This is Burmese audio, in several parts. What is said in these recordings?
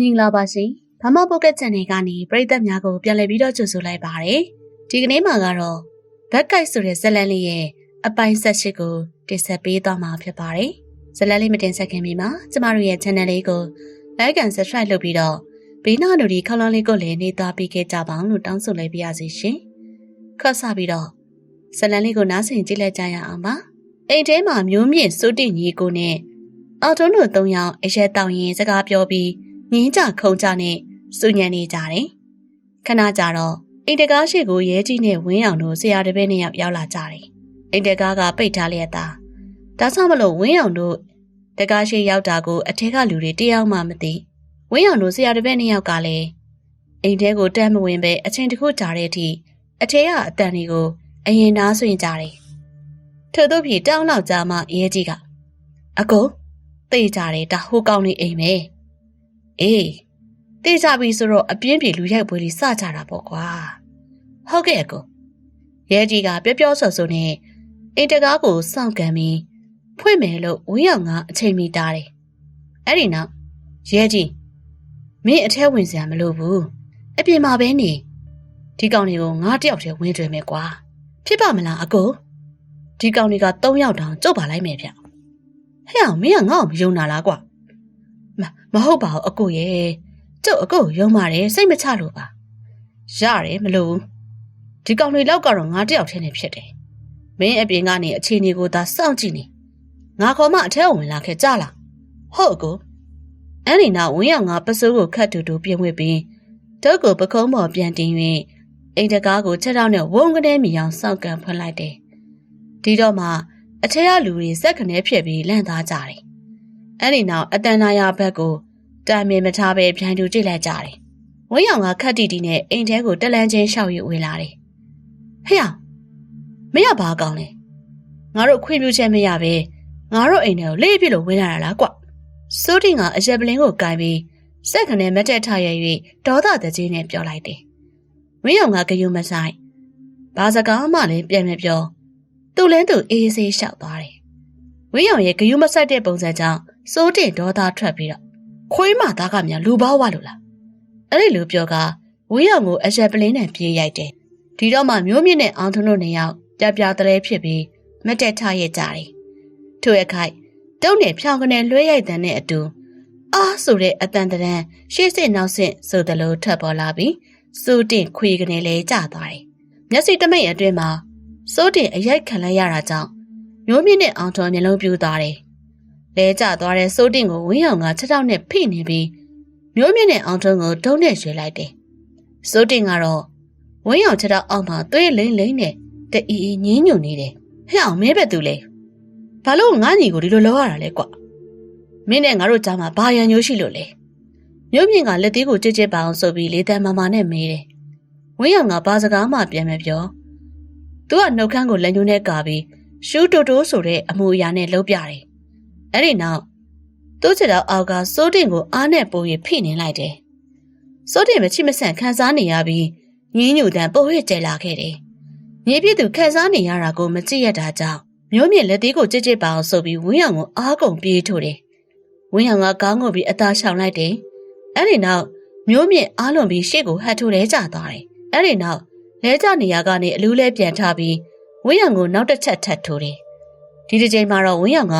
မင်္ဂလာပါရှင်။ဘာမပုတ်ကက်ချန်နယ်ကနေပရိသတ်များကိုပြန်လည်ပြီးတော့ကြိုဆိုလိုက်ပါရစေ။ဒီကနေ့မှာကတော့ဘက်ကိုက်ဆိုတဲ့ဇက်လန်လေးရဲ့အပိုင်းဆက်ရှိကိုတင်ဆက်ပေးသွားမှာဖြစ်ပါတယ်။ဇက်လန်လေးမတင်ဆက်ခင်မှာကျမတို့ရဲ့ channel လေးကို like and subscribe လုပ်ပြီးတော့ဘေးနားလူဒီခေါင်းလောင်းလေးကိုလည်းနေသားပေးခဲ့ကြပါအောင်လို့တောင်းဆိုလိုက်ပါရစေရှင်။ခတ်ဆပြီးတော့ဇက်လန်လေးကိုနားဆင်ကြည့်လိုက်ကြရအောင်ပါ။အိမ်ထဲမှာမျိုးမြင့်စိုးတိညီကိုနဲ့အော်တိုတို့၃ယောက်အရက်တောင်ရင်စကားပြောပြီး ငင်းကြခုံကြနဲ့စူညံနေကြတယ်။ခဏကြာတော့အိမ်တကားရှိကိုရဲကြီးနဲ့ဝင်းအောင်တို့ဆရာတပည့်နှစ်ယောက်ရောက်လာကြတယ်။အိမ်တကားကပိတ်ထားလျက်သား။ဒါဆိုမလို့ဝင်းအောင်တို့တကားရှိရောက်တာကိုအထက်ကလူတွေတယောက်မှမသိ။ဝင်းအောင်တို့ဆရာတပည့်နှစ်ယောက်ကလည်းအိမ်ထဲကိုတမ်းမဝင်ပဲအချိန်တစ်ခုကြာတဲ့အထိအထက်ကအတန်တွေကိုအရင်နားဆွင့်ကြတယ်။ထို့သောဖြင့်တောင်းလောက်ကြားမှရဲကြီးကအကိုသိကြတယ်ဒါဟိုကောင်းနေအိမ်ပဲ။ အေးတေးကြပြီဆိုတော့အပြင်းပြေလူရိုက်ပွဲလေးစကြတာပေါ့ကွာဟုတ်ကဲ့အကိုရဲကြီးကပြောပြောဆိုဆိုနဲ့အိမ်တကားကိုစောင့်ကန်ပြီးဖွင့်မယ်လို့ဝင်းရောက်ကအချိန်မီတားတယ်အဲ့ဒီနောက်ရဲကြီးမင်းအထဲဝင်စရာမလိုဘူးအပြင်မှာပဲနေဒီကောင်တွေကိုငါတယောက်တည်းဝင်တွေ့မယ်ကွာဖြစ်ပါမလားအကိုဒီကောင်တွေက၃ယောက်တောင်ကြုတ်ပါလိုက်မယ်ဗျဟဲ့အောင်မင်းကငါ့ကိုမယုံတာလားကွာ မမဟုတ်ပါဘူးအကိုရဲ့ကျုပ်အကိုရုံးပါတယ်စိတ်မချလို့ပါရတယ်မလို့ဒီကောင်တွေလောက်ကတော့ငါတယောက်တည်းနဲ့ဖြစ်တယ်မင်းအပြင်ကနေအခြေအနေကိုသာစောင့်ကြည့်နေငါခေါ်မှအထက်ဝင်လာခဲ့ကြလားဟုတ်အကိုအဲ့ဒီနောက်ဝင်းရောက်ငါပစိုးကိုခတ်တူတူပြင်ဝစ်ပြီးတုတ်ကိုပကုံးပေါ်ပြန်တင်၍အိမ်တကားကိုချက်တော့နဲ့ဝုန်းကနေမြောင်စောင့်ကန်ဖွင့်လိုက်တယ်ဒီတော့မှအထက်ကလူတွေစက်ခနဲဖြစ်ပြီးလန့်သားကြတယ် အဲ့ဒီနောက်အတန်နာရဘက်ကိုတာမင်မထားပဲပြန်တူကြည့်လိုက်ကြတယ်။ဝင်းရောင်ကခက်တီတီနဲ့အိမ်ထဲကိုတက်လန်းချင်းရှောက်ယူဝင်လာတယ်။ဟေ့အောင်မရပါကောင်းလဲ။ငါတို့ခွင့်ပြုချက်မရပဲငါတို့အိမ်ထဲကိုလေးပြလို့ဝင်လာတာလားကွ။စိုးတင်ကအရက်ပလင်းကိုကင်ပြီးစက်ခနဲ့မတက်ထရ၍ဒေါသတကြီးနဲ့ပြောလိုက်တယ်။ဝင်းရောင်ကဂယုမဆိုင်ဘာစကားမှလည်းပြန်မပြောသူ့လင်းသူအေးဆေးလျှောက်သွားတယ်။ဝင်းရောင်ရဲ့ဂယုမဆိုင်တဲ့ပုံစံကြောင့် စိုးတင်ဒေါသထွက်ပြီးတော့ခွေးမသားကများလူပေါဝလို့လားအဲ့ဒီလိုပြောကဝေးရောင်ကိုအရက်ပလင်းနဲ့ပြေးရိုက်တယ်ဒီတော့မှမျိုးမြင့်နဲ့အောင်ထွန်းတို့နှစ်ယောက်ပြပြတလဲဖြစ်ပြီးမတက်ထရကြတယ်ထို့ရခိုက်တုံးနဲ့ဖြောင်းကနေလွှဲရိုက်တဲ့နဲ့အတူအာဆိုတဲ့အတန်တရန်ရှေ့စစ်နောက်စစ်ဆိုသလိုထပ်ပေါ်လာပြီးစိုးတင်ခွေကနေလဲကျသွားတယ်မျက်စိတမိတ်အတွင်းမှာစိုးတင်အရိုက်ခံလိုက်ရတာကြောင့်မျိုးမြင့်နဲ့အောင်ထွန်းမျက်လုံးပြူသွားတယ် လဲကျသွားတဲ့စိုးတင်ကိုဝင်းအောင်ကချက်ထောက်နဲ့ဖိနေပြီးမျိုးမြင့်နဲ့အောင်ထုံးကိုဒုံးနဲ့ရွှေလိုက်တယ်။စိုးတင်ကတော့ဝင်းအောင်ချက်ထောက်အောက်မှာသွေးလိမ့်လိမ့်နဲ့တအီအီညင်းညွန်နေတယ်။ဟဲ့အောင်မဲပဲသူလေ။ဘာလို့ငါညီကိုဒီလိုလောက်ရတာလဲကွ။မင်းနဲ့ငါတို့ကြားမှာဘာရန်ညိုးရှိလို့လဲ။မျိုးမြင့်ကလက်သေးကိုကြစ်ကြစ်ပါအောင်ဆိုပြီးလေးတန်းမမနဲ့မေးတယ်။ဝင်းအောင်ကဘာစကားမှပြန်မပြော။သူကနှုတ်ခမ်းကိုလက်ညှိုးနဲ့ကာပြီးရှူးတိုတိုးဆိုတဲ့အမူအရာနဲ့လှုပ်ပြတယ် အဲ့ဒီနောက်သူ့ချစ်တော်အောက်ကစိုးတင်ကိုအားနဲ့ပိုး၍ဖိနေလိုက်တယ်။စိုးတင်မချစ်မဆန့်ခံစားနေရပြီးငင်းညူတန်ပိုးရကျလာခဲ့တယ်။မြေပြည့်သူခံစားနေရတာကိုမကြည့်ရတာကြောင့်မျိုးမြင့်လက်သေးကိုကြစ်ကြစ်ပါအောင်ဆိုပြီးဝင်းအောင်ကိုအားကုန်ပြေးထိုးတယ်။ဝင်းအောင်ကကောင်းငုံပြီးအသားရှောင်လိုက်တယ်။အဲ့ဒီနောက်မျိုးမြင့်အားလွန်ပြီးရှေ့ကိုဟတ်ထိုးလဲကျသွားတယ်။အဲ့ဒီနောက်လဲကျနေရကနေအလူးလဲပြန်ထပြီးဝင်းအောင်ကိုနောက်တစ်ချက်ထပ်ထိုးတယ်။ဒီတစ်ချိန်မှာတော့ဝင်းအောင်က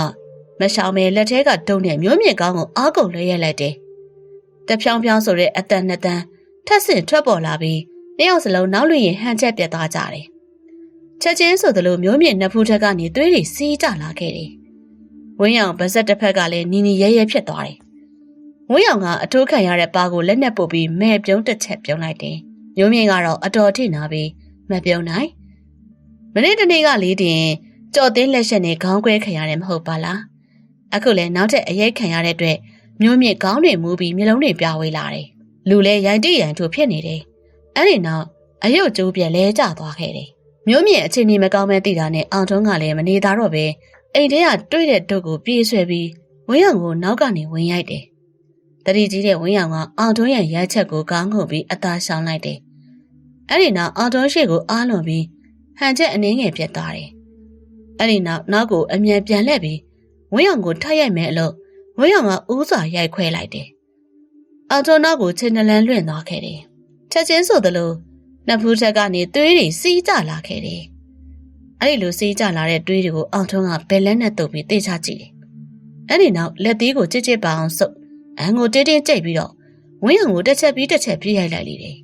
မရှောင်မဲလက်ထဲကတုံးတဲ့မျိုးမြင့်ကောင်းကိုအားကုန်လွှဲရိုက်လိုက်တယ်။တဖြောင်းဖြောင်းဆိုတဲ့အတန်နှစ်တန်းထက်ဆင့်ထွက်ပေါ်လာပြီးနှစ်ယောက်စလုံးနောက်လွင်ရင်ဟန်ချက်ပြတ်သွားကြတယ်။ချက်ချင်းဆိုသလိုမျိုးမြင့်နှစ်ဖူးထက်ကနေသွေးတွေစီးကျလာခဲ့တယ်။ဝင်းရောင်ဗဇက်တစ်ဖက်ကလည်းနီနီရဲရဲဖြစ်သွားတယ်။ဝင်းရောင်ကအထိုးခံရတဲ့ပါကိုလက်နဲ့ပုတ်ပြီးမဲပြုံးတစ်ချက်ပြုံးလိုက်တယ်။မျိုးမြင့်ကတော့အတော်ထိနာပြီးမပြုံးနိုင်။မနေ့တနေ့ကလေးတင်ကြော်တင်းလက်ချက်နဲ့ခေါင်းခွဲခံရတယ်မဟုတ်ပါလား အခုလည်းနောက်ထပ်အရေးခံရတဲ့အတွက်မျိုးမြင့်ကောင်းတွေမူပြီးမျိုးလုံးတွေပြဝေးလာတယ်။လူလည်းရိုင်တိရန်ထူဖြစ်နေတယ်။အဲ့ဒီနောက်အယုတ်ကျိုးပြက်လဲကျသွားခဲ့တယ်။မျိုးမြင့်အခြေအနေမကောင်းမဲသိတာနဲ့အောင်ထုံးကလည်းမနေသားတော့ပဲအိမ်ထဲကတွေ့တဲ့ဒုတ်ကိုပြေးဆွဲပြီးဝင်းရောင်ကိုနောက်ကနေဝင်ရိုက်တယ်။တတိကြီးတဲ့ဝင်းရောင်ကအောင်ထုံးရဲ့ရိုက်ချက်ကိုကောင်းခုပြီးအသာရှောင်လိုက်တယ်။အဲ့ဒီနောက်အောင်ထုံးရှိကိုအားလွန်ပြီးဟန်ချက်အနှင်းငယ်ပြတ်သွားတယ်။အဲ့ဒီနောက်နောက်ကိုအမြန်ပြန်လှည့်ပြီး ဝင်းအောင်ကိုထပ်ရိုက်မယ်အလို့ဝင်းအောင်ကဦးစွာရိုက်ခွဲလိုက်တယ်။အောင်ထွန်းနောက်ကိုချင်းနလန်းလွင့်သွားခဲ့တယ်။ချက်ချင်းဆိုသလိုနှစ်ဖူးထက်ကနေသွေးတွေစီးကျလာခဲ့တယ်။အဲ့ဒီလိုစီးကျလာတဲ့သွေးတွေကိုအောင်ထွန်းကဘယ်လက်နဲ့တုပ်ပြီးတေချကြည့်တယ်။အဲ့ဒီနောက်လက်သေးကိုကြစ်ကြစ်ပါအောင်ဆုပ်အန်ကိုတင်းတင်းကြိတ်ပြီးတော့ဝင်းအောင်ကိုတစ်ချက်ပြီးတစ်ချက်ပြေးရိုက်လိုက်လေတယ်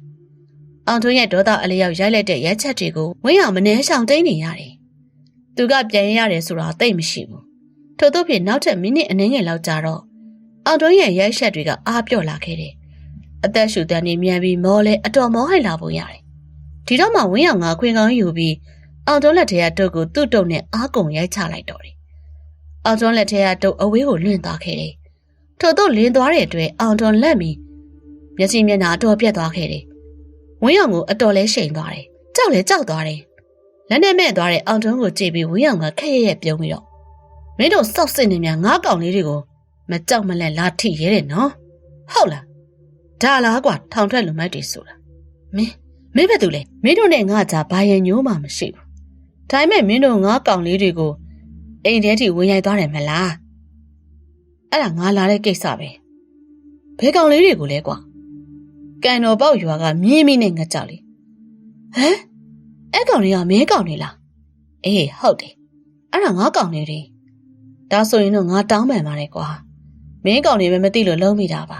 ။အောင်ထွန်းရဲ့ဒေါသအလျောက်ရိုက်လိုက်တဲ့ရက်ချက်တွေကိုဝင်းအောင်မနှဲဆောင်တိန်နေရတယ်။သူကပြန်ရတယ်ဆိုတာသိမရှိဘူး။ ထို့သောဖြင့်နောက်ထပ်မိနစ်အနည်းငယ်လောက်ကြာတော့အောင်ထွန်းရဲ့ရိုက်ချက်တွေကအားပြော့လာခဲ့တယ်။အသက်ရှူတန်းနေမြန်ပြီးမောလဲအတော်မောဟိုက်လာပုံရတယ်။ဒီတော့မှဝင်းအောင်ကခွင်ကောင်းယူပြီးအောင်ထွန်းလက်ထဲကတုတ်ကိုသူ့တုတ်နဲ့အားကုန်ရိုက်ချလိုက်တော့တယ်။အောင်ထွန်းလက်ထဲကတုတ်အဝေးကိုလွင့်သွားခဲ့တယ်။ထို့သောလင်းသွားတဲ့အတွက်အောင်ထွန်းလက်ပြီးမျက်စိမျက်နှာအတော်ပြတ်သွားခဲ့တယ်။ဝင်းအောင်ကိုအတော်လဲရှိန်သွားတယ်။ကြောက်လဲကြောက်သွားတယ်။လက်နဲ့မဲ့သွားတဲ့အောင်ထွန်းကိုကြည့်ပြီးဝင်းအောင်ကခက်ရရဲ့ပြုံးပြီးတော့ မင်းတို့စောက်စစ်နေများငါးကောင်လေးတွေကိုမကြောက်မလဲလာထိရဲတယ်နော်။ဟုတ်လား။ဒါလားကွာထောင်ထွက်လူမိုက်တွေဆိုတာ။မင်းမင်းဘယ်သူလဲ။မင်းတို့နဲ့ငါကြာဘာရင်ညိုးမှမရှိဘူး။ဒါပေမဲ့မင်းတို့ငါးကောင်လေးတွေကိုအိမ်ထဲထိဝင်ရိုက်သွားတယ်မလား။အဲ့ဒါငါလာတဲ့ကိစ္စပဲ။ဘယ်ကောင်လေးတွေကိုလဲကွာ။ကန်တော်ပေါက်ရွာကမြင်းမင်းနဲ့ငကြလေဟမ်အဲ့ကောင်တွေကမင်းကောင်တွေလားအေးဟုတ်တယ်အဲ့ဒါငါကောင်တွေတွေ ဒါဆိုရင်တော့ငါတောင်းပန်ပါတယ်ကွာမင်းကောင်တွေပဲမသိလို့လုံးမိတာပါ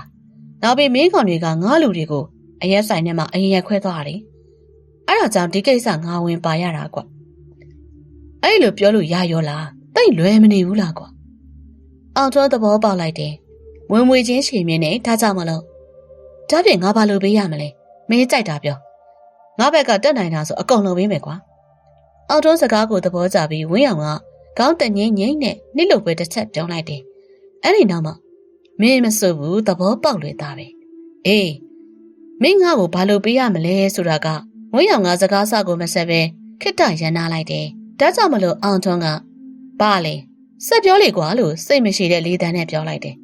နောက်ပြီးမင်းကောင်တွေကငါလူတွေကိုအရက်ဆိုင်ထဲမှာအရင်ရက်ခွဲသွားတယ်အဲ့ဒါကြောင့်ဒီကိစ္စငါဝင်ပါရတာကွအဲ့လိုပြောလို့ရရောလားတိတ်လွယ်မနေဘူးလားကွာအောင်တော်သဘောပေါက်လိုက်တယ်ဝင်မွေချင်းရှင်မြင်းနဲ့ဒါကြောင့်မလို့ဒါဖြင့်ငါဘာလုပ်ပေးရမလဲမင်းကြိုက်တာပြောငါဘက်ကတက်နိုင်တာဆိုအကုန်လုပ်ပေးမယ်ကွာအော်တွန်းစကားကိုသဘောကျပြီးဝင်းအောင်က ခေါင်းတငိမ့်ငိမ့်နဲ့နှိလို့ပဲတစ်ချက်ပြောလိုက်တယ်အဲ့ဒီနောက်မှမင်းမစိုးဘူးသဘောပေါက်လွယ်သားပဲအေးမင်းငါ့ကိုဘာလုပ်ပေးရမလဲဆိုတာကဝင်းအောင်ကစကားစကိုမဆက်ပဲခစ်တရန်နာလိုက်တယ်ဒါကြောင့်မလို့အောင်ထွန်းကပါလေဆက်ပြောလေကွာလို့စိတ်မရှိတဲ့လေးတန်းနဲ့ပြောလိုက်တယ်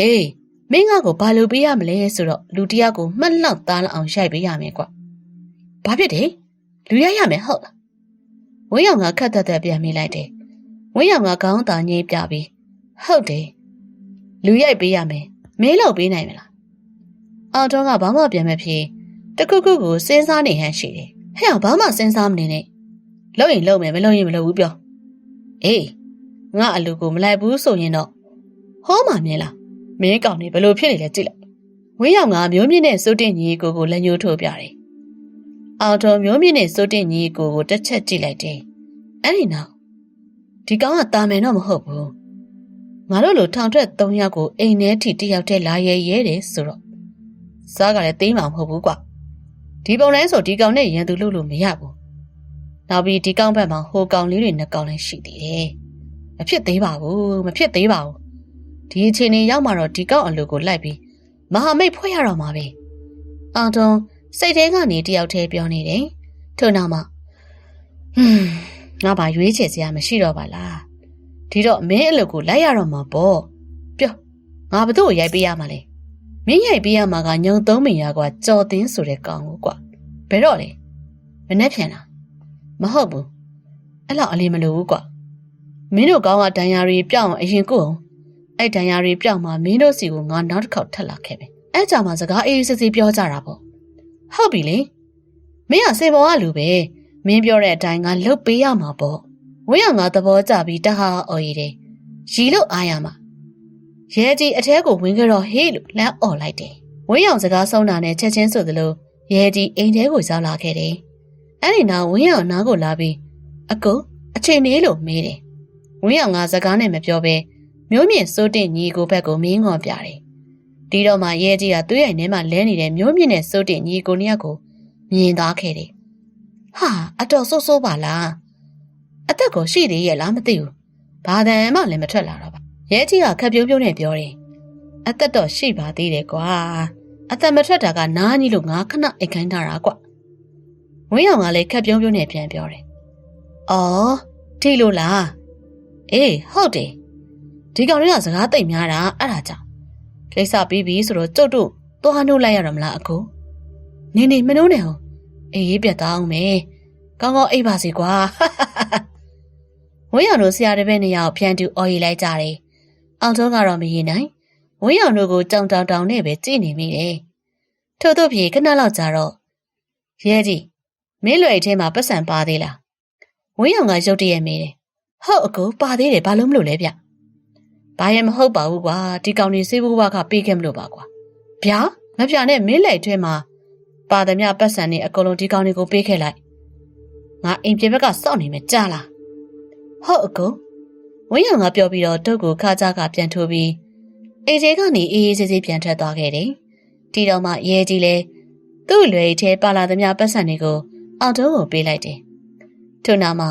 အေးမင်းငါ့ကိုဘာလုပ်ပေးရမလဲဆိုတော့လူတယောက်ကိုမှတ်လောက်သားလောက်အောင်ရိုက်ပေးရမယ်ကွာဘာဖြစ်တယ်လူရိုက်ရမယ်ဟုတ်လားဝင်းရောင်ကခက်သက်သက်ပြန်မိလိုက်တယ် ဝင်းရောင်ကခေါင်းသာညှိပြပြီးဟုတ်တယ်လူရိုက်ပေးရမယ်မင်းလောက်ပေးနိုင်မလားအောင်တော့ကဘာမှပြန်မဖြစ်တခုခုကိုစဉ်းစားနေဟန်ရှိတယ်ဟဲ့ဘာမှစဉ်းစားမနေနဲ့လုံရင်လုံမယ်မလုံရင်မလုံဘူးပြောအေးငါအလူကိုမလိုက်ဘူးဆိုရင်တော့ဟောမှမြင်လားမင်းကောင်နေဘလို့ဖြစ်နေလဲကြည့်လိုက်ဝင်းရောင်ကမျိုးမြင့်နဲ့စိုးတင်ညီကိုကိုလက်ညှိုးထိုးပြတယ်အောင်တော်မျိုးမြင့်နဲ့စိုးတင်ညီကိုကိုတစ်ချက်ကြည့်လိုက်တယ်အဲ့ဒီနောက် ဒီကောင်ကတာမယ်တော့မဟုတ်ဘူးငါတို့လိုထောင်ထွက်၃ယောက်ကိုအိမ်ထဲထိတယောက်တည်းလာရဲရဲတယ်ဆိုတော့စားကလည်းသိမ်းမှာမဟုတ်ဘူးကွာဒီပုံလဲဆိုဒီကောင်နဲ့ရန်သူလို့လို့မရဘူးနောက်ပြီးဒီကောင်ဘက်မှာဟိုကောင်လေးတွေနှစ်ကောင်လည်းရှိသေးတယ်မဖြစ်သေးပါဘူးမဖြစ်သေးပါဘူးဒီအချိန်နေရောက်မှတော့ဒီကောက်အလူကိုလိုက်ပြီးမဟာမိတ်ဖွဲ့ရတော့မှာပဲအောင်တုံးစိတ်ထဲကနေတယောက်တည်းပြောနေတယ်ထို့နောက်မှဟွန်း ငါဘာရွေးချယ်စရာမရှိတော့ပါလားဒီတော့မင်းအလုပ်ကိုလိုက်ရတော့မှာပေါ့ပြောငါဘသူ့ကိုရိုက်ပေးရမှာလဲမင်းရိုက်ပေးရမှာကညုံသုံးမင်ရကွာကြော်သင်းဆိုတဲ့ကောင်ကိုကွာဘယ်တော့လဲမနဲ့ဖြန်လားမဟုတ်ဘူးအဲ့လောက်အလေးမလိုဘူးကွာမင်းတို့ကောင်းကဒဏ်ရာတွေပြောင်းအောင်အရင်ကိုအောင်အဲ့ဒဏ်ရာတွေပြောင်းမှမင်းတို့စီကိုငါနောက်တစ်ခေါက်ထပ်လာခဲ့ပဲအဲ့ကြောင့်မှစကားအေးအေးဆေးဆေးပြောကြတာပေါ့ဟုတ်ပြီလေမင်းကစေဘောကလူပဲ မင်းပြောတဲ့အတိုင်းငါလှုပ်ပေးရမှာပေါ့ဝင်းအောင်ငါသဘောကျပြီးတဟာအော်ရည်တယ်ရီလို့အားရမှာရဲကြီးအထဲကိုဝင်ကြတော့ဟေးလို့လမ်းអော်လိုက်တယ်ဝင်းအောင်စကားဆုံးတာနဲ့ချက်ချင်းဆိုသလိုရဲကြီးအိမ်ထဲကိုရောက်လာခဲ့တယ်အဲ့ဒီနောက်ဝင်းအောင်နားကိုလာပြီးအကူအချိန်နေလို့မေးတယ်ဝင်းအောင်ငါစကားနဲ့မပြောဘဲမျိုးမြင့်စိုးတင်ညီကိုဘက်ကိုမင်းငေါ်ပြတယ်ဒီတော့မှရဲကြီးကသွေးရိုင်ထဲမှာလဲနေတဲ့မျိုးမြင့်နဲ့စိုးတင်ညီကိုနှစ်ယောက်ကိုမြင်သွားခဲ့တယ် ဟာအတော်ဆိုးဆိုးပါလားအသက်ကိုရှိသေးရဲ့လားမသိဘူးဘာတန်မှလည်းမထွက်လာတော့ပါရဲကြီးကခက်ပြုံးပြုံးနဲ့ပြောတယ်အသက်တော့ရှိပါသေးတယ်ကွာအသက်မထွက်တာကနားကြီးလို့ငါခဏအိတ်ခိုင်းထားတာကွဝင်းအောင်ကလည်းခက်ပြုံးပြုံးနဲ့ပြန်ပြောတယ်အော်ထိလို့လားအေးဟုတ်တယ်ဒီကောင်တွေကစကားသိပ်များတာအဲ့ဒါကြောင့်ကိစ္စပြီးပြီဆိုတော့ကျုပ်တို့သွားနှုတ်လိုက်ရတော့မလားအကိုနေနေမနှုံးနဲ့ဟော အေးရေးပြတ်သားအောင်မယ်ကောင်းကောင်းအိပ်ပါစေကွာဝင်းရံတို့ဆရာတပည့်နှစ်ယောက်ဖြန်တူအော်ရီလိုက်ကြတယ်အောင်ထုံးကတော့မရေနိုင်ဝင်းရောင်တို့ကိုကြောင်တောင်တောင်နဲ့ပဲကြည့်နေမိတယ်။ထို့သောဖြင့်ခဏလောက်ကြာတော့ရဲကြီးမင်းလွယ်ထဲမှာပတ်စံပါသေးလား။ဝင်းရောင်ကရုတ်တရက်မေးတယ်။ဟုတ်အကူပါသေးတယ်ဘာလို့မလို့လဲဗျ။ဘာရင်မဟုတ်ပါဘူးကွာဒီကောင်နေစေးဘိုးဘကပေးခဲ့မလို့ပါကွာ။ဗျာမပြနဲ့မင်းလွယ်ထဲမှာ ပါသမျှပတ်စံနေအကုန်လုံးဒီကောင်တွေကိုပေးခဲ့လိုက်။ငါအိမ်ပြင်ဘက်ကစောင့်နေမယ်ကြားလား။ဟုတ်အကူဝင်းရောင်ကပြောပြီးတော့တုတ်ကိုခါကြကပြန်ထိုးပြီးအိမ်ကြီးကနေအေးအေးဆေးဆေးပြန်ထွက်သွားခဲ့တယ်။တီတော်မှရဲကြီးလဲသူ့လွယ်ထဲပါလာသမျှပတ်စံတွေကိုအောင်တုံးကိုပေးလိုက်တယ်။ထို့နောက်မှ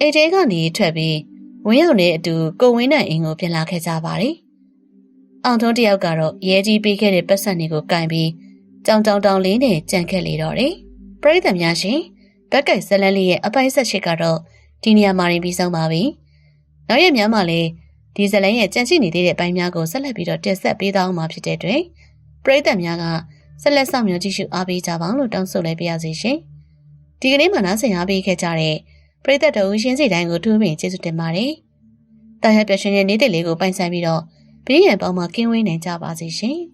အိမ်ကြီးကနေထွက်ပြီးဝင်းရောင်နဲ့အတူကိုဝင်းနဲ့အင်းကိုပြန်လာခဲ့ကြပါတယ်။အောင်တုံးတယောက်ကတော့ရဲကြီးပေးခဲ့တဲ့ပတ်စံတွေကိုကင်ပြီး ကြောင်ကြောင်တောင်လေးနဲ့ကြံခဲ့လေတော့တယ်။ပရိသတ်များရှင်ဘက်ကိုက်ဇလန်းလေးရဲ့အပိုင်းဆက်ရှိကတော့ဒီနေရာမှာရင်ပြီးဆုံးပါပြီ။နောက်ရက်များမှာလည်းဒီဇလန်ရဲ့ကြံရှိနေသေးတဲ့အပိုင်းများကိုဆက်လက်ပြီးတော့တင်ဆက်ပေးသွားအောင်မှာဖြစ်တဲ့အတွက်ပရိသတ်များကဆက်လက်ဆောင်မျိုးကြည့်ရှုအားပေးကြပါလို့တောင်းဆိုလိုက်ပါရစေရှင်။ဒီကနေ့မှနားဆင်အားပေးခဲ့ကြတဲ့ပရိသတ်တော်ဦးရှင်းစီတိုင်းကိုထူးပင်ကျေးဇူးတင်ပါတယ်။တာရပျော်ရွှင်တဲ့နေ့တည်လေးကိုပိုင်ဆိုင်ပြီးတော့ဘေးရန်ပေါင်းမှာကင်းဝေးနိုင်ကြပါစေရှင်။